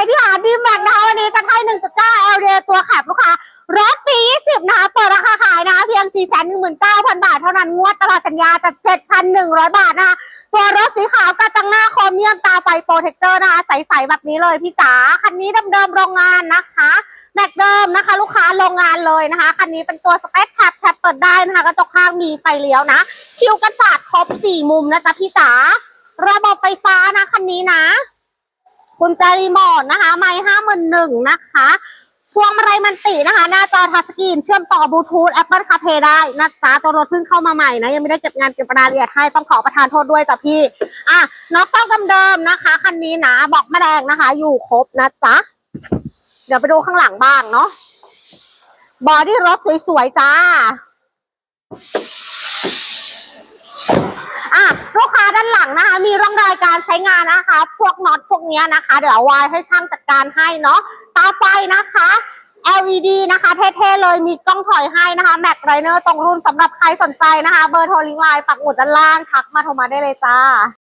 รที่หาดีแม็กนะคะวันนี้จะให้1.9 l d ตัวแคปลูกค้ารถปี20นะคะเปิดราคาขายนะคะเพียง419,000บาทเท่านั้นงวดตลอดสัญญาจาก7,100บาทนะคะตัวรถสีขาวกระจังหน้าโครเมียมตาไฟโปรเทคเตอร์นะคะใสๆแบบนี้เลยพี่จ๋าคันนี้เดิมๆโรงงานนะคะแม็กเดิมนะคะ ลูกค้าโรงงานเลยนะคะคันนี้เป็นตัวสเปซแท็บแท็บเปิดได้นะคะกระจกข้างมีไฟเลี้ยวนะคิวกันศาสตร์ครบ4มุมนะจ๊ะพี่จ๋าระบบไฟฟ้านะคันนี้นะ กุญแจรีโมทนะคะ ไม่ห้าหมื่นหนึ่งนะคะ พวงมาลัยมันตินะคะ หน้าจอทัชสกรีน เชื่อมต่อบลูทูธ Apple CarPlay ได้นะจ๊ะตัวรถเพิ่งเข้ามาใหม่นะ ยังไม่ได้เก็บงานเก็บรายละเอียดให้ ต้องขอประทานโทษด้วยจ้ะพี่ อะน็อกต้องเดิมๆนะคะ คันนี้นะ บอกแมลงนะคะ อยู่ครบนะจ๊ะ เดี๋ยวไปดูข้างหลังบ้างเนาะ บอดี้รถสวยๆจ้า อะลูกค้าด้าน หลังนะคะมีร่องรอยการใช้งานนะคะ พวกน็อตพวกนี้นะคะ เดี๋ยวเอาไว้ให้ช่างจัดการให้เนาะตาไฟนะคะ LED นะคะเท่ๆเลยมีกล้องถอยให้นะคะแม็กไรเนอร์ตรงรุ่นสำหรับใครสนใจนะคะ เบอร์โทรลิงไลน์ปักหมุดด้านล่างทักมาโทรมาได้เลยจ้า